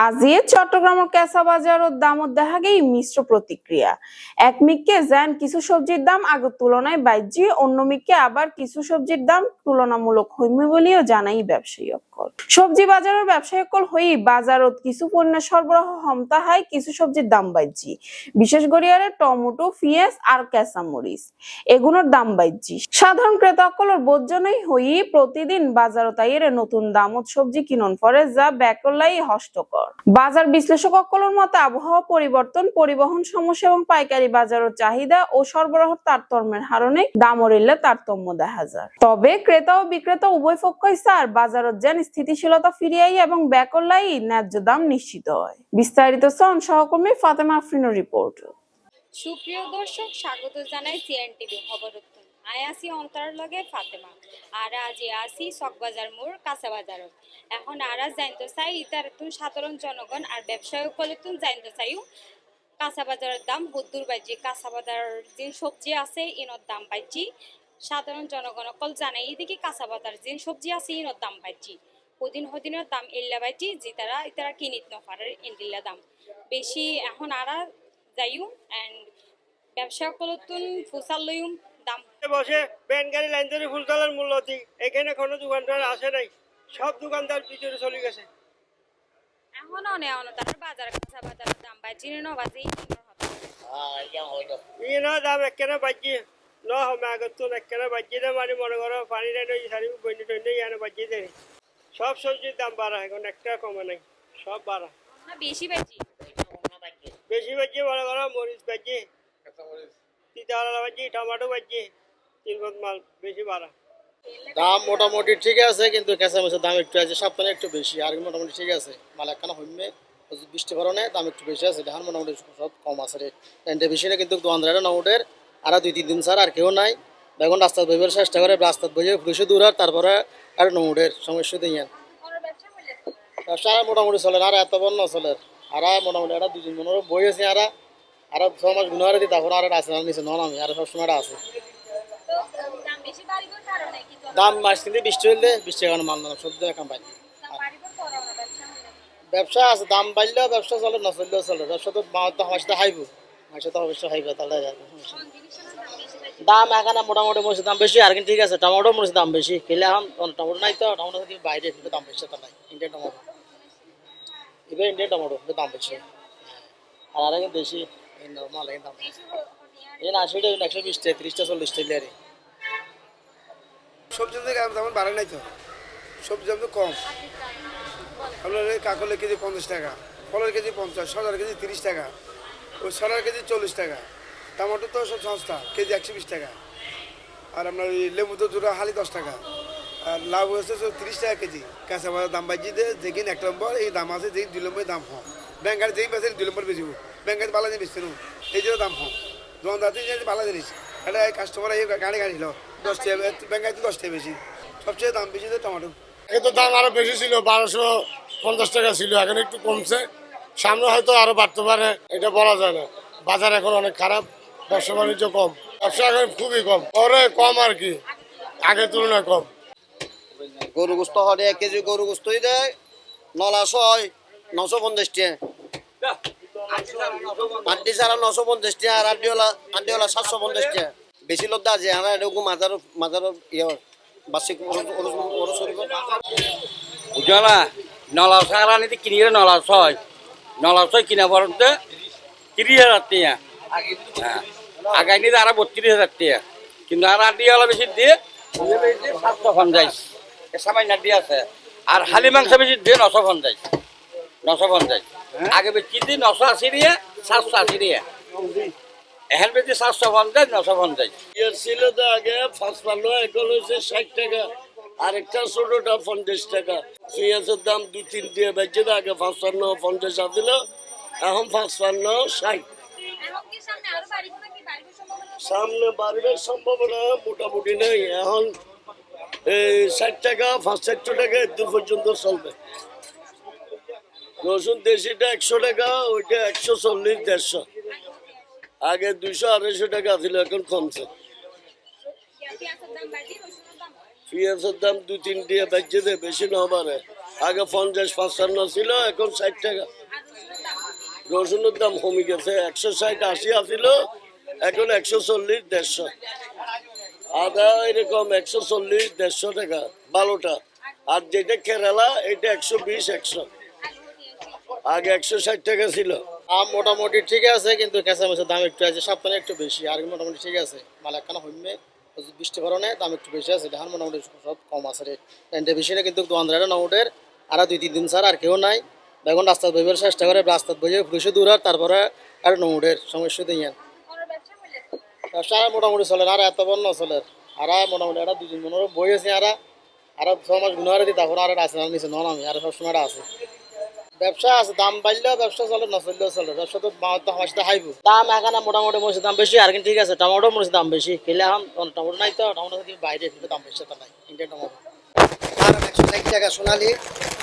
আজিয়ে চট্টগ্রামের কেঁচা বাজারত দামত দেখা গেই মিশ্র প্রতিক্রিয়া। এক মিককে যেন কিছু সবজির দাম আগের তুলনায় বাইজি অন্য মিককে আবার কিছু সবজির দাম তুলনামূলক হইমে বলেও জানাই ব্যবসায়ী অকল সবজি বাজারের ব্যবসায়ী অকল হই বাজারত কিছু পণ্য সরবরাহ হমতা হয়, কিছু সবজির দাম বাইজি বিশেষ করিয়ারে টমেটো, পিঁয়াজ আর কেঁচা মরিচ এগুলোর দাম বাইজি সাধারণ ক্রেতা অকলের বোধজনই হই প্রতিদিন বাজারত আইয়ের নতুন দামত সবজি কিনন পরে যা ব্যাকলাই হষ্টকর বাজার বিশ্লেষক অকলের মতে আবহাওয়া পরিবর্তন, পরিবহন সমস্যা এবং পাইকারি বাজারের চাহিদা ও সরবরাহ তারতম্যের হারণে দামরিল্লে তারতম্য দেখা যায়। তবে ক্রেতা ও বিক্রেতা উভয় পক্ষই স্যার বাজারত যেন স্থিতিশীলতা ফিরিয়াই এবং ব্যাকলাই ন্যায্য দাম নিশ্চিত হয়। বিস্তারিত সন সহকর্মী ফাতেমা আফরিনের রিপোর্ট। সুপ্রিয় দর্শক, স্বাগত জানাই সিএন টিভি খবরতন আই আসি অন্তর লগে ফাতেমা। আর আজি আসি চকবাজার মোড়, কাঁচা বাজারত। এখন আর আজ জানতে চাই ইতার সাধারণ জনগণ আর ব্যবসায়ী সকলে তুন জানতে চাইও। কাঁচা বাজারের দাম, বুদ্ধুর বাজি, কাঁচা বাজারের যে সবজি আছে, ইনর দাম পাইছি। সাধারণ জনগণ অকল জানে এদিকে কাঁচা বাজার যে সবজি আছে, ইনর দাম পাইছি। ওদিন হদিনের দাম ইল্লা পাইছি যে তারা ইতারা কিনিত নপারে ইন্ডিল্লা দাম। বেশি এখন আরা যাইও এন্ড ব্যবসা করতুন ফুসাল লইম দাম। বসে ব্যান গাড়ি লাইন ধরে ফুলতলার মূল্য দিক এখানে কোনো দোকানদার আসে নাই সব দোকানদার পিছনে চলে গেছে। এখনও তার বাজার কাঁচা বাজারের দাম চিনি ন বাজি ই না। দাম একেবারে বাজি। ন হবে আগত তো একেবারে বাজি দে মানে মনে করো পানি সারি বইনি টইনি ইয়ানে বাজি দেয়। সব সবজির দাম বাড়া এখন একটা কমে নাই সব বাড়া। না বেশি বাজি বেশি বাজি মনে করো মরিচ বাজি তিতাওয়ালা বাজি টমাটো বাজি তিন মাল বেশি বাড়া। দাম মোটামুটি ঠিক আছে কিন্তু কেঁচামেচের দাম একটু আছে সপ্তাহে একটু বেশি। আর মোটামুটি ঠিক আছে মাল একখানা হইমে বৃষ্টি কারণে দাম একটু বেশি আছে দেখান মোটামুটি সব কম আছে রে। এনটে বেশি না কিন্তু দোকানদারের নমুটের আর দুই তিন দিন ছাড় আর কেউ নাই। বেগুন রাস্তাত বইবার চেষ্টা করে রাস্তাত বইয়ে পুলিশে দূর আর তারপরে আর নমুটের সমস্যা দিয়ে ব্যবসা আর মোটামুটি চলে আর এত বন্ধ চলে। আর মোটামুটি একটা দুই তিন মনের বই আছে, আর। আর ছ মাস গুণারে দিই তারপর আর আছে না, নিচে নন আমি, আর সবসময় একটা আছে। তো দাম মাস কিনতে বৃষ্টি হইলে, বৃষ্টি কারণে মাল না সবজি এখন পাই ব্যবসা আছে, দাম বাড়লেও ব্যবসা চলে, না চললেও চলে। ব্যবসা তো মা তো আমার সাথে হাইব আমার সাথে অবশ্যই হাইব, তাহলে দাম বেশি এখানে মোটামুটি মরিচের দাম বেশি, আর কিন্তু ঠিক আছে টমেটো মরিচের দাম বেশি। খেলে এখন টমেটো নাই তো, টমেটো বাইরে, কিন্তু দাম বেশি তো নাই ইন্ডিয়ান টমেটো। এবার ইন্ডিয়ান টমেটো দাম বেশি। আর আর কিন্তু দেশি নর্মাল দাম বেশি। এই আশি টাকা একশো বিশ টাকা, ত্রিশটা, চল্লিশ টাকা আর সবজি তেমন বাড়ে নাই তো। সবজি তো কম। আপনার কাকলের কেজি পঞ্চাশ টাকা, ফলের কেজি পঞ্চাশ সরার কেজি তিরিশ টাকা, ওই সরার কেজি চল্লিশ টাকা। টমেটো তো সব সস্তা, কেজি একশো বিশ টাকা। আর আপনার ওই লেবু তো দুটো হালি দশ টাকা। আর লাউ হচ্ছে তিরিশ টাকা কেজি। কাঁচা বাজার দাম বাজিয়ে দেয় যেদিন এক নম্বর, এই দাম আছে যেই দুই নম্বর দাম কম ব্যাংকার যেই বেছে দুই নম্বর বেশি ব্যাংকার বালা জিনিস বেচতে এই জন্য দাম কম দোকানদার যে বালা জিনিস। এটা কাস্টমার এই গাড়ি গাড়ি ছিল দশ টাকা ব্যাংকার দশ টাকা বেশি। সবচেয়ে দাম বেশি তো টমেটো। আগে তো দাম আরও বেশি ছিল, বারোশো পঞ্চাশ টাকা ছিল, এখন একটু কমছে। সামনে হয়তো আরও বাড়তে পারে, এটা বলা যায় না। বাজার এখন অনেক খারাপ। ব্যবসা বাণিজ্য কম ব্যবসা এখন খুবই কম পরে কম আর কি আগের তুলনায় কম। গরু গোস্ত হলে এক কেজি গরু গোস্তই দেয় নলা ছয় নশো পঞ্চাশ টাকা। আন্টি সারা নশো পঞ্চাশ টাকা আর আন্টিওলা আন্টিওলা সাতশো পঞ্চাশ টাকা। বেশি লোক আছে আমরা এরকম মাজার মাজার ইয়ে বার্ষিক বুঝলা নলা সারা নিতে কিনিয়ে নলা ছয় নলা ছয় কিনা পড়তে তিরিশ হাজার টিয়া হ্যাঁ। আগাই নিতে আরও বত্রিশ হাজার টিয়া। কিন্তু আর আড্ডি হলো বেশি দিয়ে সাতশো পঞ্চাশ। সামান্য দিয়ে আছে। আর হালি মাংস বেশি দিয়ে নশো পঞ্চাশ। নশো পঞ্চাশ। আগে বেশি দিয়ে নশো আশি দিয়ে সাতশো আশি দিয়ে। এখন বেশি সাতশো পঞ্চাশ নশো পঞ্চাশ। ছিল তো আগে পাঁচপান্ন এখন হয়েছে ষাট টাকা। আরেকটা ছোটটা পঞ্চাশ টাকা। পেঁয়াজের দাম দু তিন দিয়ে বেঁচে আগে পাঁচপান্ন পঞ্চাশ আসছিল এখন পাঁচপান্ন ষাট। এখন কি সামনে বাড়িব সম্ভাবনা মোটামুটি নেই। এখন এই ষাট টাকা পাঁচষট্টি টাকা দূর পর্যন্ত চলবে। রসুন দেশিটা একশো টাকা, ওইটা একশো চল্লিশ, দেড়শো। আগে দুইশো, আড়াইশো টাকা ছিল, এখন কমছে। পেঁয়াজের দাম দু তিন দিয়ে বেঁচে দেয় বেশি না পারে আগে পঞ্চাশ পঞ্চান্ন ছিল, এখন ষাট টাকা। রসুনের দাম কমে গেছে, একশো ষাট, আশি আসিল। এখন একশো চল্লিশ, দেড়শো। আদা এরকম একশো চল্লিশ, দেড়শো টাকা ভালোটা আর যেটা কেরালা, এটা একশো বিশ, একশো। আগে একশো ষাট টাকা ছিল। আম মোটামুটি ঠিক আছে, কিন্তু কাঁচামরিচের দাম একটু আছে সপ্তাহে একটু বেশি। আর মোটামুটি ঠিক আছে মাল একখানা হইমে বৃষ্টি কারণে দাম একটু বেশি আছে, ধান মোটামুটি সব কম আছে রে। টেন্টে বেশি না, কিন্তু দোকানদারের নৌটের আর দুই তিন দিন ছাড়া আর কেউ নাই। বেগুন রাস্তাত বইবার চেষ্টা করে রাস্তাত বইয়ে পুলিশে দূর আর তারপরে আর নৌটের সমস্যা দিয়ে ব্যবসা মোটামুটি চলে আর এত বন্ধ চলে আর মোটামুটি একটা দুই তিন মনের বই আছে আর। আর ছ মাস গুণারে দিই তখন আর আছে না, নিচে নন আমি, আর সবসময় একটা আছে। ব্যবসা আছে, দাম বাড়লেও ব্যবসা চলে, না চললেও চলে। ব্যবসা তো সাথে হাইব। দাম এখানে মোটামুটি মরিচের দাম বেশি আর কিন্তু ঠিক আছে, টমেটো মরিচের দাম বেশি। খেলে এখন টমেটো নাই তো, টমেটো বাইরে কিন্তু দাম বেশি তো নাই ইন্ডিয়ান টমেটো। আর একশো ষাট টাকা সোনালি,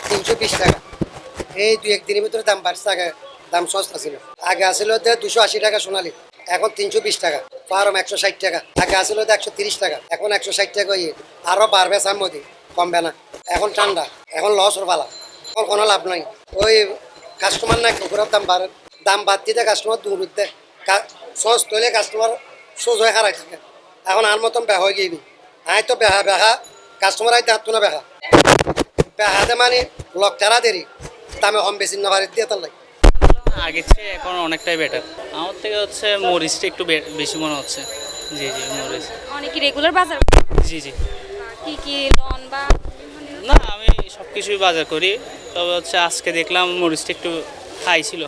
তিনশো বিশ টাকা। এই দুই একদিনের ভিতরে দাম বাড়ছে, আগে দাম সস্তা ছিল। আগে আসলে দুশো আশি টাকা সোনালি, এখন তিনশো বিশ টাকা। ফার্ম একশো ষাট টাকা আগে আসলে একশো তিরিশ টাকা, এখন একশো ষাট টাকা ইয়ে আরও বাড়বে সামদি কমবে না, এখন ঠান্ডা, এখন লস পালা, এখন কোনো লাভ নাই। ওই কাস্টমার না কুকুরের দাম বাড়ে, দাম বাদ দিতে কাস্টমার দূর দিতে সস তৈলে কাস্টমার সোজ হয়ে হারাই থাকে। এখন আর মতন বেহা হয়ে গিয়ে আয় তো বেহা বেহা কাস্টমার আইতে হাত না বেহা। বেহাতে মানে লক টারা দেরি, দামে কম বেশি না বাড়ি দিয়ে তার লাগে। আগের চেয়ে এখন অনেকটাই বেটার আমার থেকে হচ্ছে মরিচটা একটু বেশি মনে হচ্ছে। জি জি মরিচ। অনেকে রেগুলার বাজার? জি জি। কি কি লন বা না আমি সব কিছুই বাজার করি। তবে হচ্ছে আজকে দেখলাম মরিচটা একটু হাই ছিল।